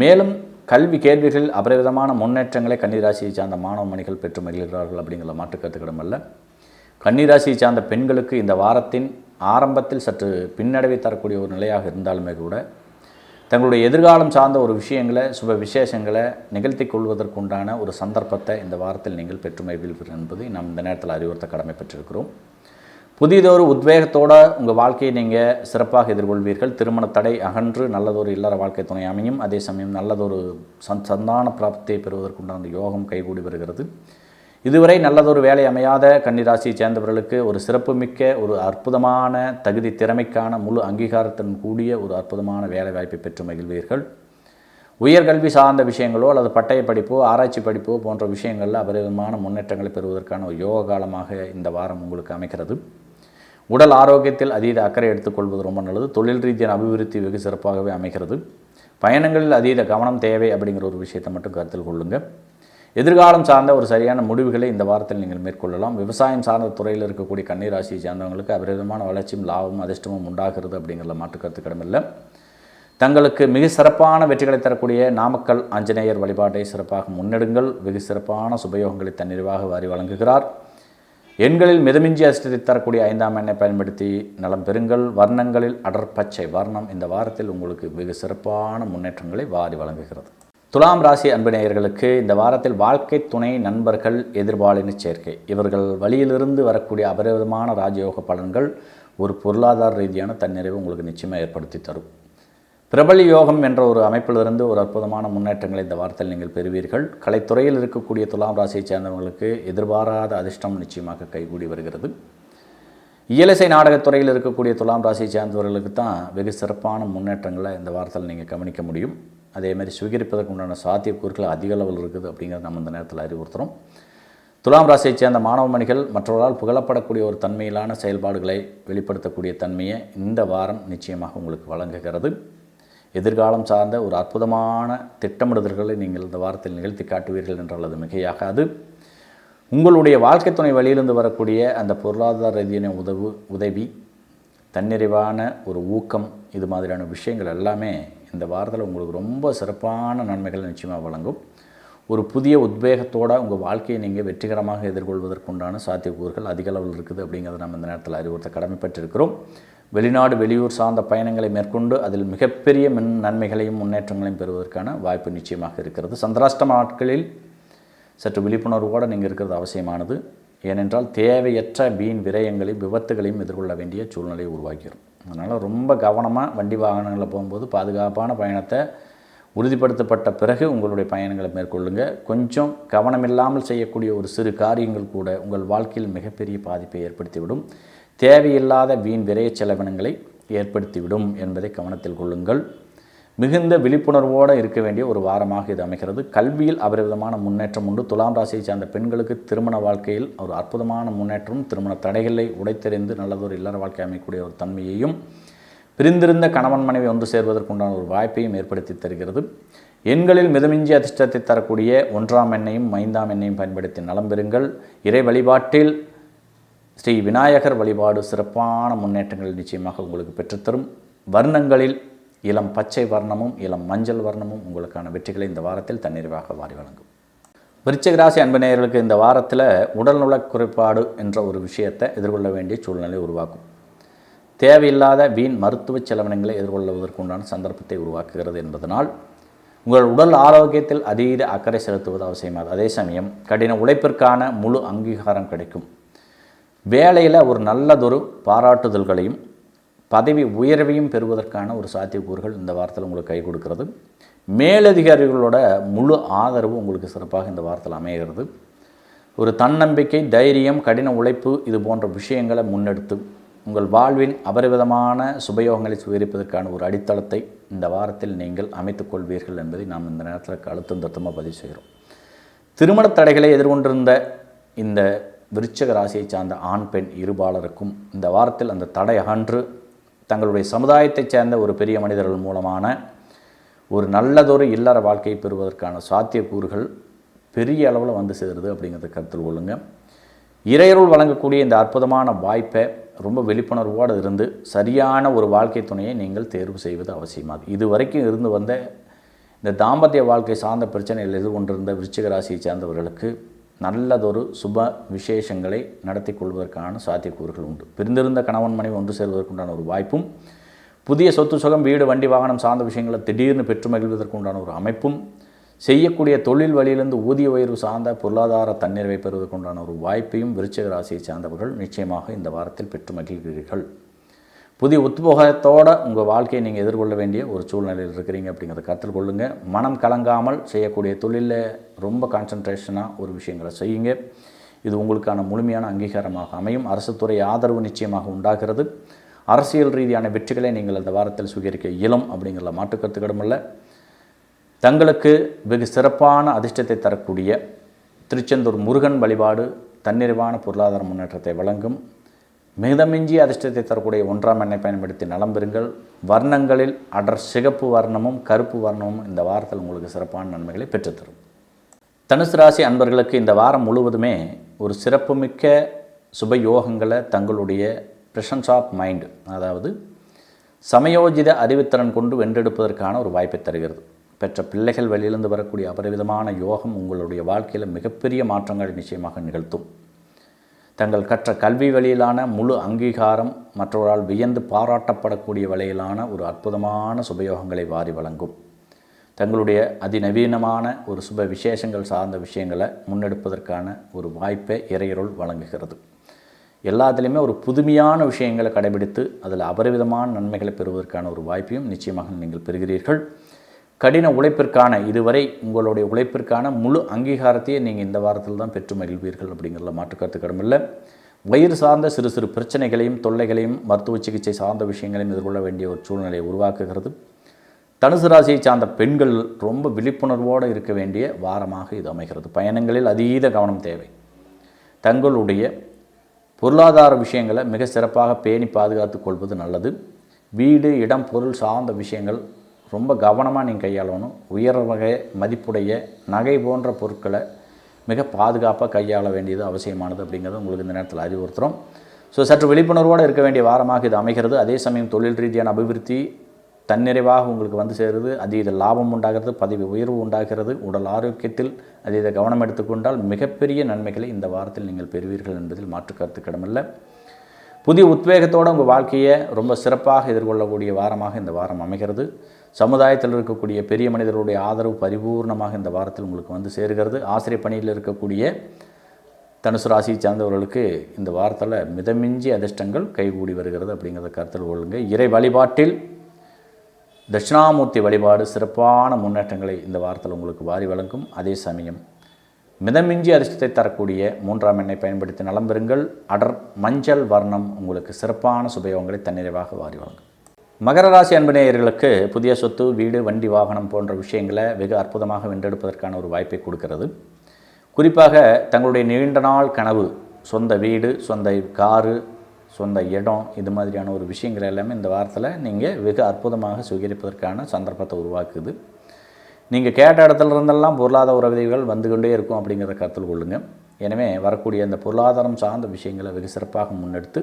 மேலும் கல்வி கேள்விகளில் அபரிவிதமான முன்னேற்றங்களை கன்னிராசியை சார்ந்த மாணவ மணிகள் பெற்று மகிழ்கிறார்கள் அப்படிங்கிற மாற்றுக்கருத்துக்கிடம் அல்ல. கன்னிராசியை சார்ந்த பெண்களுக்கு இந்த வாரத்தின் ஆரம்பத்தில் சற்று பின்னடைவை தரக்கூடிய ஒரு நிலையாக இருந்தாலுமே கூட தங்களுடைய எதிர்காலம் சார்ந்த ஒரு விஷயங்களை சுப விசேஷங்களை நிகழ்த்தி கொள்வதற்குண்டான ஒரு சந்தர்ப்பத்தை இந்த வாரத்தில் நீங்கள் பெற்றுமை வீழ்வீர்கள் என்பதை நாம் இந்த நேரத்தில் அறிவுறுத்த கடமை பெற்றிருக்கிறோம். புதியதொரு உத்வேகத்தோடு உங்கள் வாழ்க்கையை நீங்கள் சிறப்பாக எதிர்கொள்வீர்கள். திருமண தடை அகன்று நல்லதொரு இல்லற வாழ்க்கை துணை அமையும். அதே சமயம் நல்லதொரு சந்தான பிராப்தியை பெறுவதற்குண்டான யோகம் கைகூடி வருகிறது. இதுவரை நல்லதொரு வேலை அமையாத கன்னிராசியை சேர்ந்தவர்களுக்கு ஒரு சிறப்புமிக்க ஒரு அற்புதமான தகுதி திறமைக்கான முழு அங்கீகாரத்துடன் கூடிய ஒரு அற்புதமான வேலை வாய்ப்பை பெற்று மகிழ்வீர்கள். உயர்கல்வி சார்ந்த விஷயங்களோ அல்லது பட்டய படிப்போ ஆராய்ச்சி படிப்போ போன்ற விஷயங்களில் அபரிதமான முன்னேற்றங்களை பெறுவதற்கான ஒரு யோக காலமாக இந்த வாரம் உங்களுக்கு அமைக்கிறது உடல் ஆரோக்கியத்தில் அதீத அக்கறை எடுத்துக்கொள்வது ரொம்ப நல்லது. தொழில் ரீதியான அபிவிருத்தி வெகு சிறப்பாகவே அமைகிறது. பயணங்களில் அதீத கவனம் தேவை அப்படிங்கிற ஒரு விஷயத்தை மட்டும் கருத்தில் கொள்ளுங்கள் எதிர்காலம் சார்ந்த ஒரு சரியான முடிவுகளை இந்த வாரத்தில் நீங்கள் மேற்கொள்ளலாம். விவசாயம் சார்ந்த துறையில் இருக்கக்கூடிய கன்னிராசியை சார்ந்தவங்களுக்கு அபரிதமான வளர்ச்சியும் லாபமும் அதிர்ஷ்டமும் உண்டாகிறது அப்படிங்கிற மாற்றுக்கருத்து கிடமில்லை தங்களுக்கு மிக சிறப்பான வெற்றிகளை தரக்கூடிய நாமக்கல் ஆஞ்சநேயர் வழிபாட்டை சிறப்பாக முன்னெடுங்கள். வெகு சிறப்பான சுபயோகங்களை தன்னிறைவாக வாரி வழங்குகிறார். எண்களில் மிதமிஞ்சி அதிர்ஷ்டத்தை தரக்கூடிய ஐந்தாம் எண்ணை பயன்படுத்தி நலம் பெறுங்கள். வர்ணங்களில் அடர்பச்சை வர்ணம் இந்த வாரத்தில் உங்களுக்கு வெகு சிறப்பான முன்னேற்றங்களை வாரி வழங்குகிறது. துலாம் ராசி அன்பினேயர்களுக்கு இந்த வாரத்தில் வாழ்க்கை துணை நண்பர்கள் எதிர்பாலின சேர்க்கை. இவர்கள் வழியிலிருந்து வரக்கூடிய அபரிவிதமான ராஜயோக பலன்கள் ஒரு பொருளாதார ரீதியான தன்னிறைவு உங்களுக்கு நிச்சயமாக ஏற்படுத்தி தரும். பிரபல யோகம் என்ற ஒரு அமைப்பிலிருந்து ஒரு அற்புதமான முன்னேற்றங்களை இந்த வாரத்தில் நீங்கள் பெறுவீர்கள். கலைத்துறையில் இருக்கக்கூடிய துலாம் ராசியைச் சேர்ந்தவர்களுக்கு எதிர்பாராத அதிர்ஷ்டம் நிச்சயமாக கைகூடி வருகிறது. இயலிசை நாடகத்துறையில் இருக்கக்கூடிய துலாம் ராசியை சேர்ந்தவர்களுக்கு தான் வெகு சிறப்பான முன்னேற்றங்களை இந்த வாரத்தில் நீங்கள் கவனிக்க முடியும். அதேமாதிரி சுவீகரிப்பதற்கு உண்டான சாத்தியக்கூறுகள் அதிக அளவில் இருக்குது அப்படிங்கிறத நம்ம இந்த நேரத்தில் அறிவுறுத்துகிறோம் துலாம் ராசியைச் சேர்ந்த மாணவ மணிகள் மற்றவர்களால் புகழப்படக்கூடிய ஒரு தன்மையிலான செயல்பாடுகளை வெளிப்படுத்தக்கூடிய தன்மையை இந்த வாரம் நிச்சயமாக உங்களுக்கு வழங்குகிறது. எதிர்காலம் சார்ந்த ஒரு அற்புதமான திட்டமிடுதல்களை நீங்கள் இந்த வாரத்தில் நிகழ்த்தி காட்டுவீர்கள் என்றால் அது மிகையாகாது. உங்களுடைய வாழ்க்கை துணை வழியிலிருந்து வரக்கூடிய அந்த பொருளாதார ரீதியான உதவு உதவி தன்னிறைவான ஒரு ஊக்கம் இது மாதிரியான விஷயங்கள் எல்லாமே இந்த வாரத்தில் உங்களுக்கு ரொம்ப சிறப்பான நன்மைகள் நிச்சயமாக வழங்கும். ஒரு புதிய உத்வேகத்தோடு உங்கள் வாழ்க்கையை நீங்கள் வெற்றிகரமாக எதிர்கொள்வதற்குண்டான சாத்தியக்கூறுகள் அதிக அளவில் இருக்குது அப்படிங்கிறத நம்ம இந்த நேரத்தில் அறிவுறுத்த கடமைப்பட்டிருக்கிறோம். வெளிநாடு வெளியூர் சார்ந்த பயணங்களை மேற்கொண்டு அதில் மிகப்பெரிய மின் நன்மைகளையும் முன்னேற்றங்களையும் பெறுவதற்கான வாய்ப்பு நிச்சயமாக இருக்கிறது. சந்திராஷ்டம நாட்களில் சற்று விழிப்புணர்வோடு நீங்கள் இருக்கிறது அவசியமானது. ஏனென்றால் தேவையற்ற வீண் விரயங்களையும் விபத்துகளையும் எதிர்கொள்ள வேண்டிய சூழ்நிலையை உருவாக்கிடும் அதனால் ரொம்ப கவனமாக வண்டி வாகனங்களில் போகும்போது பாதுகாப்பான பயணத்தை உறுதிப்படுத்தப்பட்ட பிறகு உங்களுடைய பயணங்களை மேற்கொள்ளுங்கள் கொஞ்சம் கவனமில்லாமல் செய்யக்கூடிய ஒரு சிறு காரியங்கள் கூட உங்கள் வாழ்க்கையில் மிகப்பெரிய பாதிப்பை ஏற்படுத்திவிடும். தேவையில்லாத வீண் விரைய செலவினங்களை ஏற்படுத்திவிடும் என்பதை கவனத்தில் கொள்ளுங்கள். மிகுந்த விழிப்புணர்வோடு இருக்க வேண்டிய ஒரு வாரமாக இது அமைகிறது. கல்வியில் அபரிவிதமான முன்னேற்றம் உண்டு. துலாம் ராசியை சார்ந்த பெண்களுக்கு திருமண வாழ்க்கையில் ஒரு அற்புதமான முன்னேற்றம் திருமண தடைகளை உடைத்தெறிந்து நல்லதொரு இல்லற வாழ்க்கை அமைக்கக்கூடிய ஒரு தன்மையையும் பிரிந்திருந்த கணவன் மனைவி ஒன்று சேர்வதற்குண்டான ஒரு வாய்ப்பையும் ஏற்படுத்தி தருகிறது. எண்களில் மிதமிஞ்சி அதிர்ஷ்டத்தை தரக்கூடிய ஒன்றாம் எண்ணையும் ஐந்தாம் எண்ணையும் பயன்படுத்தி நலம் பெறுங்கள். இறை வழிபாட்டில் ஸ்ரீ விநாயகர் வழிபாடு சிறப்பான முன்னேற்றங்கள் நிச்சயமாக உங்களுக்கு பெற்றுத்தரும். வர்ணங்களில் இளம் பச்சை வர்ணமும் இளம் மஞ்சள் வர்ணமும் உங்களுக்கான வெற்றிகளை இந்த வாரத்தில் தன்னிறைவாக வாரி வழங்கும். விருச்சிக ராசி அன்பு நேயர்களுக்கு இந்த வாரத்தில் உடல்நலக் குறைபாடு என்ற ஒரு விஷயத்தை எதிர்கொள்ள வேண்டிய சூழ்நிலை உருவாக்கும். தேவையில்லாத வீண் மருத்துவ செலவினங்களை எதிர்கொள்வதற்குண்டான சந்தர்ப்பத்தை உருவாக்குகிறது என்பதனால் உங்கள் உடல் ஆரோக்கியத்தில் அதீத அக்கறை செலுத்துவது அவசியமாகும். அதே சமயம் கடின உழைப்பிற்கான முழு அங்கீகாரம் கிடைக்கும். வேலையில் ஒரு நல்லதொரு பாராட்டுதல்களையும் பதவி உயர்வையும் பெறுவதற்கான ஒரு சாத்தியக்கூறுகள் இந்த வாரத்தில் உங்களுக்கு கை கொடுக்கிறது. மேலதிகாரிகளோட முழு ஆதரவு உங்களுக்கு சிறப்பாக இந்த வாரத்தில் அமைகிறது. ஒரு தன்னம்பிக்கை தைரியம் கடின உழைப்பு இது போன்ற விஷயங்களை முன்னெடுத்து உங்கள் வாழ்வின் அபரிவிதமான சுபயோகங்களை சுவரிப்பதற்கான ஒரு அடித்தளத்தை இந்த வாரத்தில் நீங்கள் அமைத்துக் கொள்வீர்கள் என்பதை நாம் இந்த நேரத்தில் அழுத்தம் தத்தமாக பதிவு செய்கிறோம். திருமண தடைகளை எதிர்கொண்டிருந்த இந்த விருச்சக ராசியை சார்ந்த ஆண் பெண் இருபாலருக்கும் இந்த வாரத்தில் அந்த தடை அகன்று தங்களுடைய சமுதாயத்தைச் சேர்ந்த ஒரு பெரிய மனிதர்கள் மூலமான ஒரு நல்லதொரு இல்லற வாழ்க்கையை பெறுவதற்கான சாத்தியக்கூறுகள் பெரிய அளவில் வந்து சேருது அப்படிங்கிறத கருத்தில் கொள்ளுங்கள் இறையருள் வழங்கக்கூடிய இந்த அற்புதமான வாய்ப்பை ரொம்ப விழிப்புணர்வோடு இருந்து சரியான ஒரு வாழ்க்கை துணையை நீங்கள் தேர்வு செய்வது அவசியமாகும் இது வரைக்கும் இருந்து வந்த இந்த தாம்பத்திய வாழ்க்கை சார்ந்த பிரச்சனைகள் எதிர்கொண்டிருந்த விருச்சிக ராசியை சார்ந்தவர்களுக்கு நல்லதொரு சுப விசேஷங்களை நடத்தி கொள்வதற்கான சாத்தியக்கூறுகள் உண்டு. பிரிந்திருந்த கணவன் மனைவி ஒன்று சேர்வதற்குண்டான ஒரு வாய்ப்பும் புதிய சொத்து சுகம் வீடு வண்டி வாகனம் சார்ந்த விஷயங்களை திடீர்னு பெற்று மகிழ்வதற்குண்டான ஒரு அமைப்பும் செய்யக்கூடிய தொழில் வழியிலிருந்து ஊதிய உயர்வு சார்ந்த பொருளாதார தன்னிறைவை பெறுவதற்குண்டான ஒரு வாய்ப்பையும் விருச்சிக ராசியை சார்ந்தவர்கள் நிச்சயமாக இந்த வாரத்தில் பெற்று மகிழ்கிறீர்கள். புதிய உத்போகத்தோடு உங்கள் வாழ்க்கையை நீங்கள் எதிர்கொள்ள வேண்டிய ஒரு சூழ்நிலையில் இருக்கிறீங்க அப்படிங்கிறத கருத்தில் கொள்ளுங்கள் மனம் கலங்காமல் செய்யக்கூடிய தொழிலில் ரொம்ப கான்சன்ட்ரேஷனாக ஒரு விஷயங்களை செய்யுங்க. இது உங்களுக்கான முழுமையான அங்கீகாரமாக அமையும். அரசு துறை ஆதரவு நிச்சயமாக உண்டாகிறது. அரசியல் ரீதியான வெற்றிகளை நீங்கள் அந்த வாரத்தில் சுகரிக்க இயலும் அப்படிங்கிற மாற்றுக்கருத்துக்கிடமில்லை தங்களுக்கு வெகு சிறப்பான அதிர்ஷ்டத்தை தரக்கூடிய திருச்செந்தூர் முருகன் வழிபாடு தன்னிறைவான பொருளாதார முன்னேற்றத்தை வழங்கும். மிதமிஞ்சி அதிர்ஷ்டத்தை தரக்கூடிய ஒன்றாம் எண்ணை பயன்படுத்தி நலம் பெறுங்கள். வர்ணங்களில் அடர் சிகப்பு வர்ணமும் கருப்பு வர்ணமும் இந்த வாரத்தில் உங்களுக்கு சிறப்பான நன்மைகளை பெற்றுத்தரும். தனுசு ராசி அன்பர்களுக்கு இந்த வாரம் முழுவதுமே ஒரு சிறப்புமிக்க சுப யோகங்களை தங்களுடைய ப்ரெஷன்ஸ் ஆஃப் மைண்டு அதாவது சமயோஜித அறிவுத்திறன் கொண்டு வென்றெடுப்பதற்கான ஒரு வாய்ப்பை தருகிறது. பெற்ற பிள்ளைகள் வெளியிலிருந்து வரக்கூடிய அபரிவிதமான யோகம் உங்களுடைய வாழ்க்கையில் மிகப்பெரிய மாற்றங்கள் நிச்சயமாக நிகழ்த்தும். தங்கள் கற்ற கல்வி வழியிலான முழு அங்கீகாரம் மற்றவரால் வியந்து பாராட்டப்படக்கூடிய வழியிலான ஒரு அற்புதமான சுபயோகங்களை வாரி வழங்கும். தங்களுடைய அதிநவீனமான ஒரு சுப விசேஷங்கள் சார்ந்த விஷயங்களை முன்னெடுப்பதற்கான ஒரு வாய்ப்பை இறையருள் வழங்குகிறது. எல்லாத்துலேயுமே ஒரு புதுமையான விஷயங்களை கடைபிடித்து அதில் அபரிவிதமான நன்மைகளை பெறுவதற்கான ஒரு வாய்ப்பையும் நிச்சயமாக நீங்கள் பெறுகிறீர்கள். கடின உழைப்பிற்கான இதுவரை உங்களுடைய உழைப்பிற்கான முழு அங்கீகாரத்தையே நீங்கள் இந்த வாரத்தில் தான் பெற்று மகிழ்வீர்கள் அப்படிங்கிறத மாற்றுக்கருத்து கடமில்லை வயிறு சார்ந்த சிறு சிறு பிரச்சனைகளையும் தொல்லைகளையும் மருத்துவ சிகிச்சை சார்ந்த விஷயங்களையும் எதிர்கொள்ள வேண்டிய ஒரு சூழ்நிலையை உருவாக்குகிறது. தனுசு ராசியை சார்ந்த பெண்கள் ரொம்ப விழிப்புணர்வோடு இருக்க வேண்டிய வாரமாக இது அமைகிறது. பயணங்களில் அதீத கவனம் தேவை. தங்களுடைய பொருளாதார விஷயங்களை மிக சிறப்பாக பேணி பாதுகாத்து கொள்வது நல்லது. வீடு இடம் பொருள் சார்ந்த விஷயங்கள் ரொம்ப கவனமாக நீங்கள் கையாளணும். உயர் வகை மதிப்புடைய நகை போன்ற பொருட்களை மிக பாதுகாப்பாக கையாள வேண்டியது அவசியமானது அப்படிங்கிறது உங்களுக்கு இந்த நேரத்தில் அறிவுறுத்துகிறோம் ஸோ சற்று விழிப்புணர்வோடு இருக்க வேண்டிய வாரமாக இது அமைகிறது. அதே சமயம் தொழில் ரீதியான அபிவிருத்தி தன்னிறைவாக உங்களுக்கு வந்து சேருது. அதீத லாபம் உண்டாகிறது பதவி உயர்வு உண்டாகிறது உடல் ஆரோக்கியத்தில் அதீத கவனம் எடுத்துக்கொண்டால் மிகப்பெரிய நன்மைகளை இந்த வாரத்தில் நீங்கள் பெறுவீர்கள் என்பதில் மாற்று கருத்து கிடமில்லை. புதிய உத்வேகத்தோடு உங்கள் வாழ்க்கையை ரொம்ப சிறப்பாக எதிர்கொள்ளக்கூடிய வாரமாக இந்த வாரம் அமைகிறது. சமுதாயத்தில் இருக்கக்கூடிய பெரிய மனிதர்களுடைய ஆதரவு பரிபூர்ணமாக இந்த வாரத்தில் உங்களுக்கு வந்து சேருகிறது. ஆசிரியர் பணியில் இருக்கக்கூடிய தனுசு ராசியை சார்ந்தவர்களுக்கு இந்த வாரத்தில் மிதமிஞ்சி அதிர்ஷ்டங்கள் கைகூடி வருகிறது அப்படிங்கிறத கருத்தில் கொள்ளுங்க. இறை வழிபாட்டில் தட்சிணாமூர்த்தி வழிபாடு சிறப்பான முன்னேற்றங்களை இந்த வாரத்தில் உங்களுக்கு வாரி வழங்கும். அதே சமயம் மிதமிஞ்சி அதிர்ஷ்டத்தை தரக்கூடிய மூன்றாம் எண்ணை பயன்படுத்தி நலம் பெறுங்கள். அடர் மஞ்சள் வர்ணம் உங்களுக்கு சிறப்பான சுபயோகங்களை தன்னிறைவாக வாரி வழங்கும். மகர ராசி அன்பநேயர்களுக்கு புதிய சொத்து வீடு வண்டி வாகனம் போன்ற விஷயங்களை வெகு அற்புதமாக வென்றெடுப்பதற்கான ஒரு வாய்ப்பை கொடுக்கிறது. குறிப்பாக தங்களுடைய நீண்ட நாள் கனவு சொந்த வீடு சொந்த காரு சொந்த இடம் இது மாதிரியான ஒரு விஷயங்கள் எல்லாமே இந்த வாரத்தில் நீங்கள் வெகு அற்புதமாக சுகரிப்பதற்கான சந்தர்ப்பத்தை உருவாக்குது. நீங்கள் கேட்ட இடத்துல இருந்தெல்லாம் பொருளாதார உதவிகள் வந்து கொண்டே இருக்கும் அப்படிங்கிறத கருத்தில் கொள்ளுங்கள் எனவே வரக்கூடிய அந்த பொருளாதாரம் சார்ந்த விஷயங்களை வெகு சிறப்பாக முன்னெடுத்து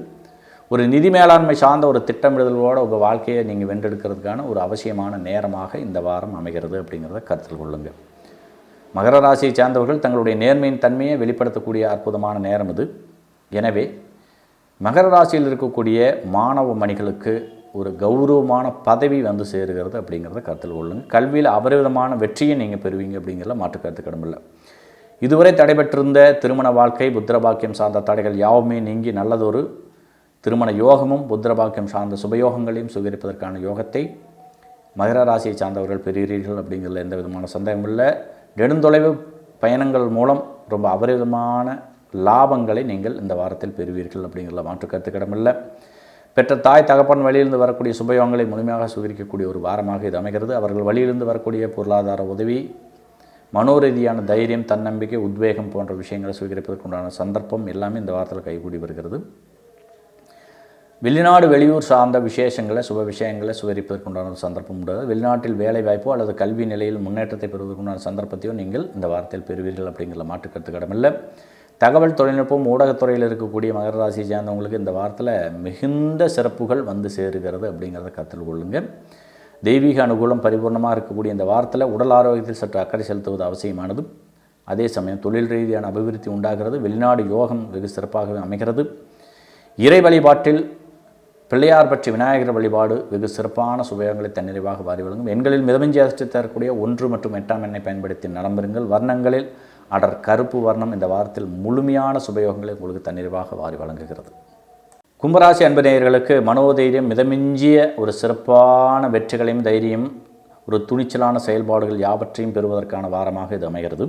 ஒரு நிதி மேலாண்மை சார்ந்த ஒரு திட்டமிடுதலோடு உங்கள் வாழ்க்கையை நீங்கள் வென்றெடுக்கிறதுக்கான ஒரு அவசியமான நேரமாக இந்த வாரம் அமைகிறது அப்படிங்கிறத கருத்தில் கொள்ளுங்கள் மகர ராசியை சார்ந்தவர்கள் தங்களுடைய நேர்மையின் தன்மையை வெளிப்படுத்தக்கூடிய அற்புதமான நேரம் இது. எனவே மகர ராசியில் இருக்கக்கூடிய மாணவ மணிகளுக்கு ஒரு கௌரவமான பதவி வந்து சேருகிறது அப்படிங்கிறத கருத்தில் கொள்ளுங்கள் கல்வியில் அபரிவிதமான வெற்றியை நீங்கள் பெறுவீங்க அப்படிங்கிறத மாற்று கருத்து கடமில்லை இதுவரை தடைபெற்றிருந்த திருமண வாழ்க்கை புத்திர பாக்கியம் சார்ந்த தடைகள் யாவுமே நீங்கி நல்லதொரு திருமண யோகமும் புத்திரபாக்கியம் சார்ந்த சுபயோகங்களையும் சுகரிப்பதற்கான யோகத்தை மகர ராசியை சார்ந்தவர்கள் பெறுகிறீர்கள் அப்படிங்கிறதுல எந்த விதமான சந்தேகமும் இல்லை. நெடுந்தொலைவு பயணங்கள் மூலம் ரொம்ப அபரிவிதமான லாபங்களை நீங்கள் இந்த வாரத்தில் பெறுவீர்கள் அப்படிங்கிறதுல மாற்று கருத்துக்கிடமில்லை பெற்ற தாய் தகப்பன் வழியிலிருந்து வரக்கூடிய சுபயோகங்களை முழுமையாக சுகரிக்கக்கூடிய ஒரு வாரமாக இது அமைகிறது. அவர்கள் வழியிலிருந்து வரக்கூடிய பொருளாதார உதவி மனோரீதியான தைரியம் தன்னம்பிக்கை உத்வேகம் போன்ற விஷயங்களை சுகரிப்பதற்குண்டான சந்தர்ப்பம் எல்லாமே இந்த வாரத்தில் கைகூடி வருகிறது. வெளிநாடு வெளியூர் சார்ந்த விசேஷங்களை சுப விஷயங்களை சுவரிப்பதற்குண்டான ஒரு சந்தர்ப்பம் உண்டாது வெளிநாட்டில் வேலை வாய்ப்போ அல்லது கல்வி நிலையில் முன்னேற்றத்தை பெறுவதற்குண்டான சந்தர்ப்பத்தையோ நீங்கள் இந்த வாரத்தில் பெறுவீர்கள் அப்படிங்கிற மாற்றுக்கருத்து கடமில்லை தகவல் தொழில்நுட்பம் ஊடகத்துறையில் இருக்கக்கூடிய மகர ராசியை சேர்ந்தவங்களுக்கு இந்த வாரத்தில் மிகுந்த சிறப்புகள் வந்து சேருகிறது அப்படிங்கிறத கற்றுக் கொள்ளுங்கள் தெய்வீக அனுகூலம் பரிபூர்ணமாக இருக்கக்கூடிய இந்த வாரத்தில் உடல் ஆரோக்கியத்தில் சற்று அக்கறை செலுத்துவது அவசியமானது. அதே சமயம் தொழில் ரீதியான அபிவிருத்தி உண்டாகிறது. வெளிநாடு யோகம் வெகு சிறப்பாகவே அமைகிறது. இறை வழிபாட்டில் பிள்ளையார் பற்றி விநாயகர் வழிபாடு வெகு சிறப்பான சுபயோகங்களை தன்னிறைவாக வாரி வழங்கும். எண்களில் மிதமிஞ்சி அதிர்ஷ்டி தரக்கூடிய ஒன்று மற்றும் எட்டாம் எண்ணெய் பயன்படுத்தி நலம்பெறுங்கள் வர்ணங்களில் அடர் கருப்பு வர்ணம் இந்த வாரத்தில் முழுமையான சுபயோகங்களை உங்களுக்கு தன்னிறைவாக வாரி வழங்குகிறது. கும்பராசி அன்பநேயர்களுக்கு மனோதைரியம் மிதமிஞ்சிய ஒரு சிறப்பான வெற்றிகளையும் தைரியம் ஒரு துணிச்சலான செயல்பாடுகள் யாவற்றையும் பெறுவதற்கான வாரமாக இது அமைகிறது.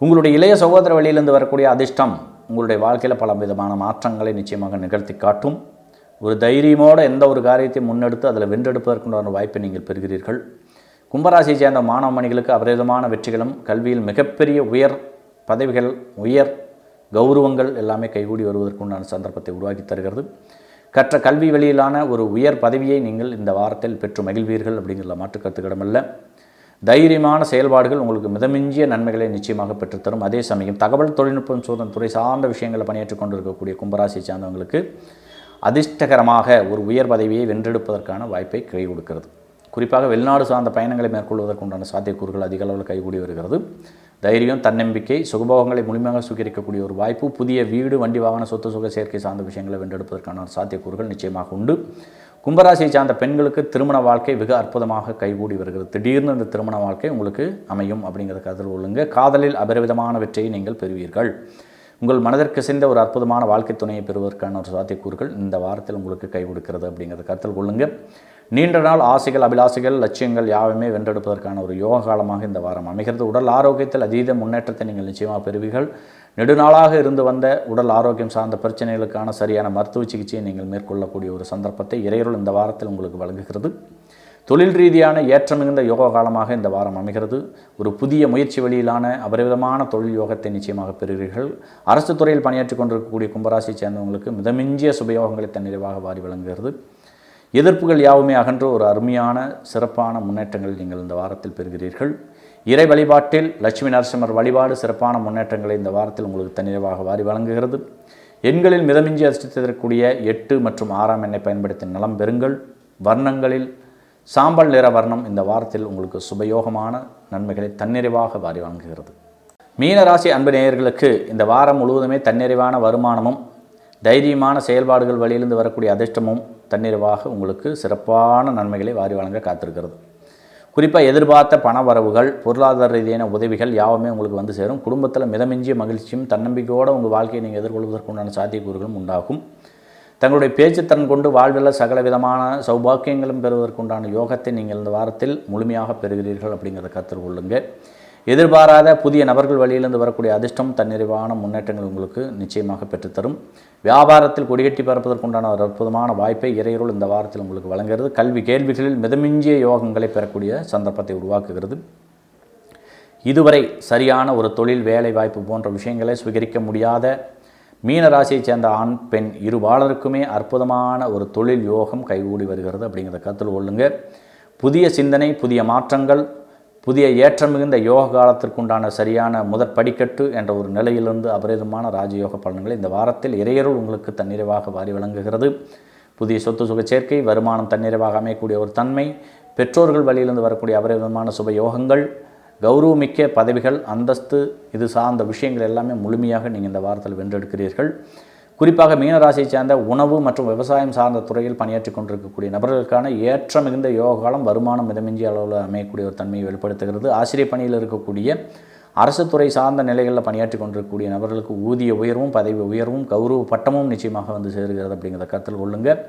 உங்களுடைய இளைய சகோதர வழியிலிருந்து வரக்கூடிய அதிர்ஷ்டம் உங்களுடைய வாழ்க்கையில் பல விதமான மாற்றங்களை நிச்சயமாக நிகழ்த்தி காட்டும். ஒரு தைரியமோடு எந்த ஒரு காரியத்தையும் முன்னெடுத்து அதில் வென்றெடுப்பதற்குண்டான வாய்ப்பை நீங்கள் பெறுகிறீர்கள். கும்பராசியை சேர்ந்த மாணவமணிகளுக்கு அபரிதமான வெற்றிகளும் கல்வியில் மிகப்பெரிய உயர் பதவிகள் உயர் கௌரவங்கள் எல்லாமே கைகூடி வருவதற்குண்டான சந்தர்ப்பத்தை உருவாக்கி தருகிறது. கற்ற கல்வி வழியிலான ஒரு உயர் பதவியை நீங்கள் இந்த வாரத்தில் பெற்று மகிழ்வீர்கள் அப்படிங்கிற மாற்றுக்கருத்துக்கிடமல்ல. தைரியமான செயல்பாடுகள் உங்களுக்கு மிதமிஞ்சிய நன்மைகளை நிச்சயமாக பெற்றுத்தரும். அதே சமயம் தகவல் தொழில்நுட்பம் சோதனை துறை சார்ந்த விஷயங்களை பணியாற்றி கொண்டிருக்கக்கூடிய கும்பராசியை சார்ந்தவங்களுக்கு அதிர்ஷ்டகரமாக ஒரு உயர் பதவியை வென்றெடுப்பதற்கான வாய்ப்பை கை கொடுக்கிறது. குறிப்பாக வெளிநாடு சார்ந்த பயணங்களை மேற்கொள்வதற்குண்டான சாத்தியக்கூறுகள் அதிக அளவில் கைகூடி வருகிறது. தைரியம் தன்னம்பிக்கை சுகபோகங்களை முழுமையாக சுகரிக்கக்கூடிய ஒரு வாய்ப்பு புதிய வீடு வண்டி வாகன சொத்து சுக சேர்க்கை சார்ந்த விஷயங்களை வென்றெடுப்பதற்கான சாத்தியக்கூறுகள் நிச்சயமாக உண்டு. கும்பராசியை சார்ந்த பெண்களுக்கு திருமண வாழ்க்கை வெகு அற்புதமாக கைகூடி வருகிறது. திடீர்னு இந்த திருமண வாழ்க்கை உங்களுக்கு அமையும் அப்படிங்கிறத கருத்தில் கொள்ளுங்க. காதலில் அபரிவிதமான வெற்றியை நீங்கள் பெறுவீர்கள். உங்கள் மனதிற்கு சேர்ந்த ஒரு அற்புதமான வாழ்க்கை துணையை பெறுவதற்கான ஒரு சாத்தியக்கூறுகள் இந்த வாரத்தில் உங்களுக்கு கை கொடுக்கிறது அப்படிங்கிறத கருத்தில் கொள்ளுங்கள் நீண்ட நாள் ஆசைகள் அபிலாசைகள் லட்சியங்கள் யாவையுமே வென்றெடுப்பதற்கான ஒரு யோக காலமாக இந்த வாரம் அமைகிறது. உடல் ஆரோக்கியத்தில் அதீத முன்னேற்றத்தை நீங்கள் நிச்சயமாக பெறுவீர்கள். நெடுநாளாக இருந்து வந்த உடல் ஆரோக்கியம் சார்ந்த பிரச்சனைகளுக்கான சரியான மருத்துவ சிகிச்சையை நீங்கள் மேற்கொள்ளக்கூடிய ஒரு சந்தர்ப்பத்தை இறையருள் இந்த வாரத்தில் உங்களுக்கு வழங்குகிறது. தொழில் ரீதியான ஏற்ற மிகுந்த யோக காலமாக இந்த வாரம் அமைகிறது. ஒரு புதிய முயற்சி வழியிலான அபரிவிதமான தொழில் யோகத்தை நிச்சயமாக பெறுகிறீர்கள் அரசு துறையில் பணியாற்றி கொண்டிருக்கக்கூடிய கும்பராசியை சேர்ந்தவங்களுக்கு மிதமிஞ்சிய சுபயோகங்களை தன்னிறைவாக வாரி வழங்குகிறது. எதிர்ப்புகள் யாவுமே அகன்று ஒரு அருமையான சிறப்பான முன்னேற்றங்கள் நீங்கள் இந்த வாரத்தில் பெறுகிறீர்கள். இறை வழிபாட்டில் லட்சுமி நரசிம்மர் வழிபாடு சிறப்பான முன்னேற்றங்களை இந்த வாரத்தில் உங்களுக்கு தன்னிறைவாக வாரி வழங்குகிறது. எண்களில் மிதமிஞ்சி அதிர்ஷ்டித்திருக்கக்கூடிய எட்டு மற்றும் ஆறாம் எண்ணை பயன்படுத்தி நலம் பெறுங்கள். வர்ணங்களில் சாம்பல் நிற வர்ணம் இந்த வாரத்தில் உங்களுக்கு சுபயோகமான நன்மைகளை தன்னிறைவாக வாரி வழங்குகிறது. மீனராசி அன்பு நேயர்களுக்கு இந்த வாரம் முழுவதுமே தன்னிறைவான வருமானமும் தைரியமான செயல்பாடுகள் வழியிலிருந்து வரக்கூடிய அதிர்ஷ்டமும் தன்னிறைவாக உங்களுக்கு சிறப்பான நன்மைகளை வாரி வழங்க காத்திருக்கிறது. குறிப்பாக எதிர்பார்த்த பண வரவுகள் பொருளாதார ரீதியான உதவிகள் யாவுமே உங்களுக்கு வந்து சேரும். குடும்பத்தில் மிதமிஞ்சிய மகிழ்ச்சியும் தன்னம்பிக்கையோடு உங்கள் வாழ்க்கையை நீங்கள் எதிர்கொள்வதற்குண்டான சாத்தியக்கூறுகளும் உண்டாகும். தங்களுடைய பேச்சுத்திறன் கொண்டு வாழ்வில் சகல விதமான சௌபாக்கியங்களும் பெறுவதற்குண்டான யோகத்தை நீங்கள் இந்த வாரத்தில் முழுமையாக பெறுகிறீர்கள் அப்படிங்கிறத கற்றுக்கொள்ளுங்க எதிர்பாராத புதிய நபர்கள் வழியிலிருந்து வரக்கூடிய அதிர்ஷ்டம் தன்னிறைவான முன்னேற்றங்கள் உங்களுக்கு நிச்சயமாக பெற்றுத்தரும். வியாபாரத்தில் கொடிகட்டி பறப்பதற்குண்டான ஒரு அற்புதமான வாய்ப்பை இறையருள் இந்த வாரத்தில் உங்களுக்கு வழங்குகிறது. கல்வி கேள்விகளில் மிதமிஞ்சிய யோகங்களை பெறக்கூடிய சந்தர்ப்பத்தை உருவாக்குகிறது. இதுவரை சரியான ஒரு தொழில் வேலை வாய்ப்பு போன்ற விஷயங்களை சுவீகரிக்க முடியாத மீனராசியைச் சேர்ந்த ஆண் பெண் இருபாலருக்குமே அற்புதமான ஒரு தொழில் யோகம் கைகூடி வருகிறது அப்படிங்கிறத கருத்தில் கொள்ளுங்க. புதிய சிந்தனை புதிய மாற்றங்கள் புதிய ஏற்றம் மிகுந்த யோக காலத்திற்குண்டான சரியான முதற் படிக்கட்டு என்ற ஒரு நிலையிலிருந்து அபரிதமான ராஜயோக பலன்களை இந்த வாரத்தில் இறையருள் உங்களுக்கு தன்னிறைவாக வாரி வழங்குகிறது. புதிய சொத்து சுக சேர்க்கை வருமானம் தன்னிறைவாக அமையக்கூடிய ஒரு தன்மை பெற்றோர்கள் வழியிலிருந்து வரக்கூடிய அபரிதமான சுப யோகங்கள் கௌரவமிக்க பதவிகள் அந்தஸ்து இது சார்ந்த விஷயங்கள் எல்லாமே முழுமையாக நீங்கள் இந்த வாரத்தில் வென்றெடுக்கிறீர்கள். குறிப்பாக மீனராசியை சேர்ந்த உணவு மற்றும் விவசாயம் சார்ந்த துறையில் பணியாற்றி கொண்டிருக்கக்கூடிய நபர்களுக்கான ஏற்ற மிகுந்த யோக காலம் வருமானம் மிதமிஞ்சிய அளவில் அமையக்கூடிய ஒரு தன்மையை வெளிப்படுத்துகிறது. ஆசிரியர் பணியில் இருக்கக்கூடிய அரசு துறை சார்ந்த நிலைகளில் பணியாற்றி கொண்டிருக்கக்கூடிய நபர்களுக்கு ஊதிய உயர்வும் பதவி உயர்வும் கௌரவ பட்டமும் நிச்சயமாக வந்து சேருகிறது அப்படிங்கிறத கருத்தில் கொள்ளுங்கள்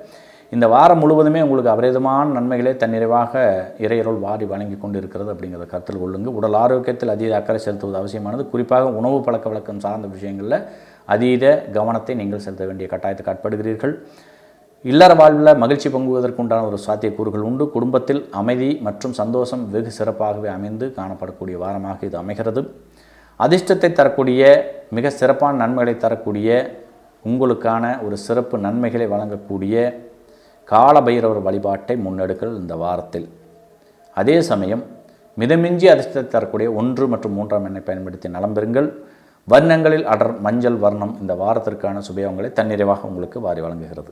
இந்த வாரம் முழுவதுமே உங்களுக்கு அபரிதமான நன்மைகளே தன்னிறைவாக இறையருள் வாரி வழங்கி கொண்டு இருக்கிறது அப்படிங்கிறத கருத்தில் கொள்ளுங்கள் உடல் ஆரோக்கியத்தில் அதீத அக்கறை செலுத்துவது அவசியமானது. குறிப்பாக உணவு பழக்க வழக்கம் சார்ந்த விஷயங்களில் அதீத கவனத்தை நீங்கள் செலுத்த வேண்டிய கட்டாயத்துக்கு ஆட்படுகிறீர்கள். இல்லற வாழ்வில் மகிழ்ச்சி பங்குவதற்குண்டான ஒரு சாத்தியக்கூறுகள் உண்டு. குடும்பத்தில் அமைதி மற்றும் சந்தோஷம் வெகு சிறப்பாகவே அமைந்து காணப்படக்கூடிய வாரமாக இது அமைகிறது. அதிர்ஷ்டத்தை தரக்கூடிய மிக சிறப்பான நன்மைகளை தரக்கூடிய உங்களுக்கான ஒரு சிறப்பு நன்மைகளை வழங்கக்கூடிய காலபைரவர் வழிபாட்டை முன்னெடுக்கள் இந்த வாரத்தில். அதே சமயம் மிதமிஞ்சி அதிர்ஷ்டத்தை தரக்கூடிய ஒன்று மற்றும் மூன்றாம் எண்ணை பயன்படுத்தி நலம் பெறுங்கள். வர்ணங்களில் அடர் மஞ்சள் வர்ணம் இந்த வாரத்திற்கான சுபயோகங்களை தன்னிறைவாக உங்களுக்கு வாரி வழங்குகிறது.